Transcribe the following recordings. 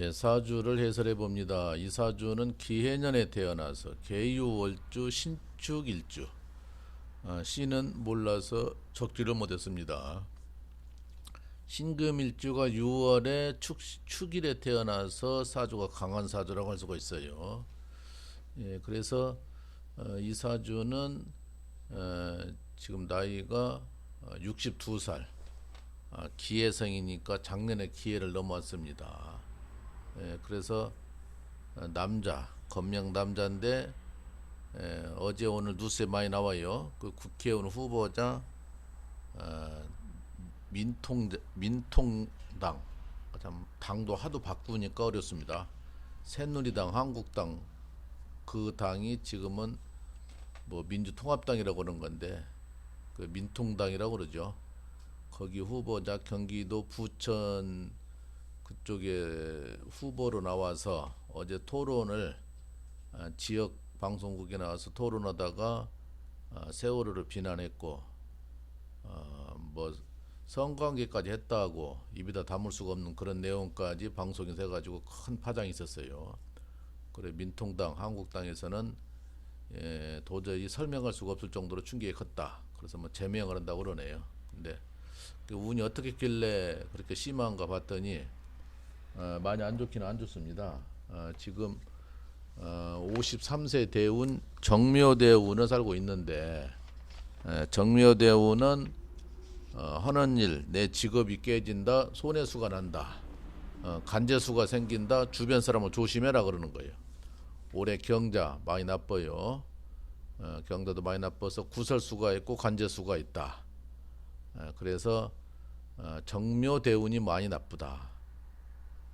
네, 사주를 해설해 봅니다. 이 사주는 기해년에 태어나서 개유월주 신축일주. 아, 씨는 몰라서 적지를 못했습니다. 신금일주가 6월에 축, 축일에 태어나서 사주가 강한 사주라고 할 수가 있어요. 예, 그래서 어, 이 사주는 어, 지금 나이가 어, 62살. 아, 기해성이니까 작년에 기해를 넘었습니다. 예, 그래서 어, 남자, 건명 남자인데 예, 어제 오늘 뉴스에 많이 나와요. 그 국회의원 후보자 어, 민통 민통당 참 당도 하도 바꾸니까 어렵습니다. 새누리당, 한국당 그 당이 지금은 뭐 민주통합당이라고 그러는 건데 그 민통당이라고 그러죠. 거기 후보자 경기도 부천 그쪽에 후보로 나와서 어제 토론을 아, 지역 방송국에 나와서 토론하다가 아, 세월호를 비난했고 어, 뭐 성관계까지 했다고 입에다 담을 수가 없는 그런 내용까지 방송에서 해가지고 큰 파장이 있었어요. 그래 민통당, 한국당에서는 예, 도저히 설명할 수가 없을 정도로 충격이 컸다. 그래서 뭐 제명을 한다고 그러네요. 근데 그 운이 어떻게 길래 그렇게 심한가 봤더니 어, 많이 안 좋기는 안 좋습니다. 어, 지금 어, 53세 대운 정묘대운을 살고 있는데 에, 정묘대운은 어, 하는 일, 내 직업이 깨진다, 손해수가 난다, 어, 간제수가 생긴다, 주변 사람을 조심해라 그러는 거예요. 올해 경자 많이 나빠요. 어, 경자도 많이 나빠서 구설수가 있고 간제수가 있다. 어, 그래서 어, 정묘대운이 많이 나쁘다.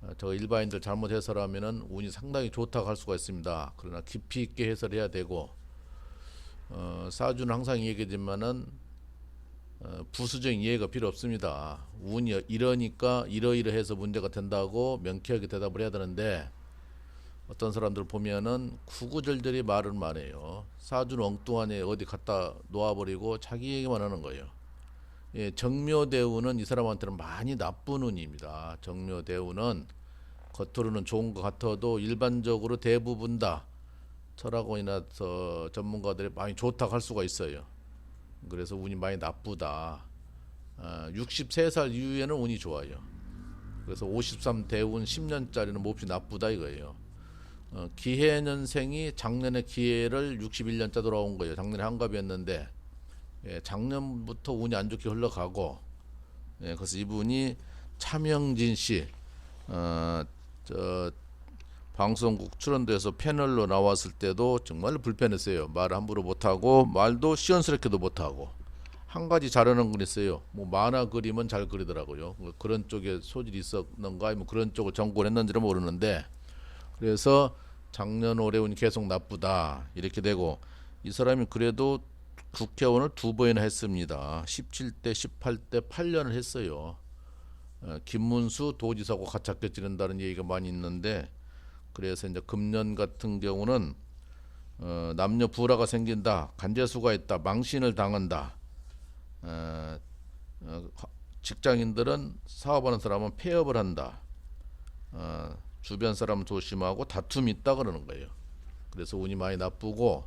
어, 저 일반인들 잘못 해설하면은 운이 상당히 좋다고 할 수가 있습니다. 그러나 깊이 있게 해설해야 되고 어, 사주는 항상 얘기하지만은 어, 부수적인 이해가 필요 없습니다. 운이 이러니까 이러이러해서 문제가 된다고 명쾌하게 대답을 해야 되는데 어떤 사람들 보면은 구구절절히 말을 말해요. 사주는 엉뚱하네 어디 갖다 놓아버리고 자기 얘기만 하는 거예요. 예, 정묘대운은 이 사람한테는 많이 나쁜 운입니다. 정묘대운은 겉으로는 좋은 것 같아도 일반적으로 대부분 다 철학원이나 저 전문가들이 많이 좋다고 할 수가 있어요. 그래서 운이 많이 나쁘다. 아, 63살 이후에는 운이 좋아요. 그래서 53 대운 10년짜리는 몹시 나쁘다 이거예요. 어, 기해년생이 작년에 기해를 61년짜 돌아온 거예요. 작년에 한갑이었는데 예, 작년부터 운이 안 좋게 흘러가고 예, 그래서 이분이 차명진 씨, 어, 저 방송국 출연돼서 패널로 나왔을 때도 정말 불편했어요. 말을 함부로 못하고 말도 시원스럽게도 못하고 한 가지 잘하는 건 있어요. 뭐 만화 그림은 잘 그리더라고요. 뭐 그런 쪽에 소질이 있었는가 아니면 그런 쪽을 전공했는지는 모르는데 그래서 작년 올해 운이 계속 나쁘다 이렇게 되고 이 사람이 그래도 국회의원을 두 번이나 했습니다. 17대, 18대 8년을 했어요. 어, 김문수 같이 학교 지낸다는 얘기가 많이 있는데 그래서 이제 금년 같은 경우는 어, 남녀 불화가 생긴다, 간제수가 있다, 망신을 당한다. 어, 어, 직장인들은 사업하는 사람은 폐업을 한다. 어, 주변 사람 조심하고 다툼이 있다 그러는 거예요. 그래서 운이 많이 나쁘고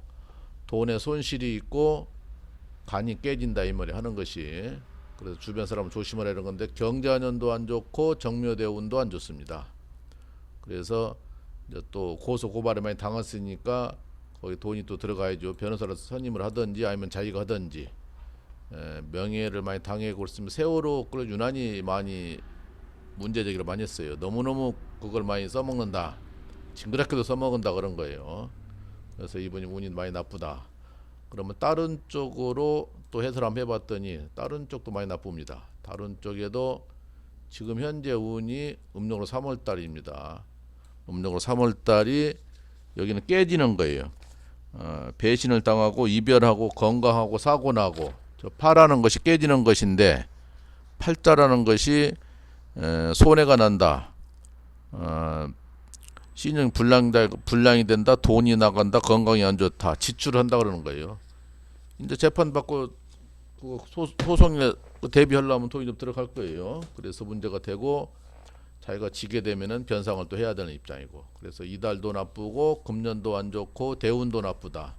돈에 손실이 있고 간이 깨진다 이 말이 하는 것이 그래서 주변 사람 조심하라는 건데 경자년도 안 좋고 정묘대 운도 안 좋습니다. 그래서 또 고소 고발에 많이 당했으니까 거기 돈이 또 들어가야죠. 변호사를 선임을 하든지 아니면 자기가 하든지 에, 명예를 많이 당하고 있으면 세월호 그걸 유난히 많이 문제 제기를 많이 했어요. 너무너무 그걸 많이 써먹는다. 징그럽게도 써먹은다 그런 거예요. 그래서 이분이 운이 많이 나쁘다. 그러면 다른 쪽으로 또 해설 한번 해봤더니 다른 쪽도 많이 나쁩니다. 다른 쪽에도 지금 현재 운이 음력으로 3월 달입니다. 음력으로 3월 달이 여기는 깨지는 거예요. 어, 배신을 당하고 이별하고 건강하고 사고 나고 저 파라는 것이 깨지는 것인데 팔자라는 것이 에, 손해가 난다. 어, 신용 불량다 불량이 된다. 돈이 나간다. 건강이 안 좋다. 지출한다 그러는 거예요. 이제 재판 받고 그 소, 소송에 대비하려면 돈이 좀 들어갈 거예요. 그래서 문제가 되고 자기가 지게 되면은 변상을 또 해야 되는 입장이고 그래서 이달도 나쁘고 금년도 안 좋고 대운도 나쁘다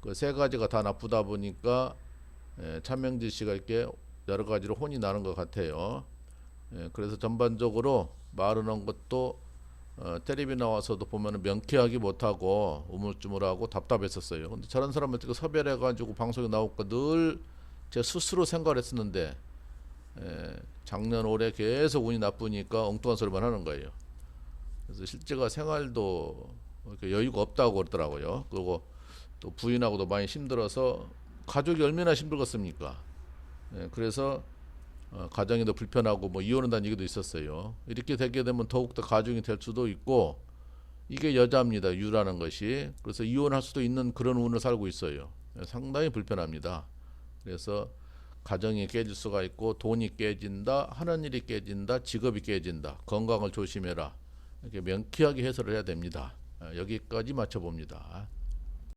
그 세 가지가 다 나쁘다 보니까 예, 차명지 씨가 이렇게 여러 가지로 혼이 나는 것 같아요 예, 그래서 전반적으로 말하는 것도 어, 텔레비 나와서도 보면은 명쾌하게 못하고 우물쭈물하고 답답했었어요 근데 저런 사람을 어떻게 섭외해가지고 방송에 나올까 늘 제가 스스로 생각을 했었는데 예, 작년 올해 계속 운이 나쁘니까 엉뚱한 소리만 하는 거예요. 그래서 실제가 생활도 여유가 없다고 그러더라고요. 그리고 또 부인하고도 많이 힘들어서 가족이 얼마나 힘들겠습니까? 예, 그래서 어, 가정이 더 불편하고 뭐 이혼한다는 얘기도 있었어요. 이렇게 되게 되면 더욱더 가중이 될 수도 있고 이게 여자입니다. 유라는 것이 그래서 이혼할 수도 있는 그런 운을 살고 있어요. 예, 상당히 불편합니다. 그래서 가정이 깨질 수가 있고 돈이 깨진다, 하는 일이 깨진다, 직업이 깨진다, 건강을 조심해라. 이렇게 명쾌하게 해설을 해야 됩니다. 아, 여기까지 맞춰봅니다.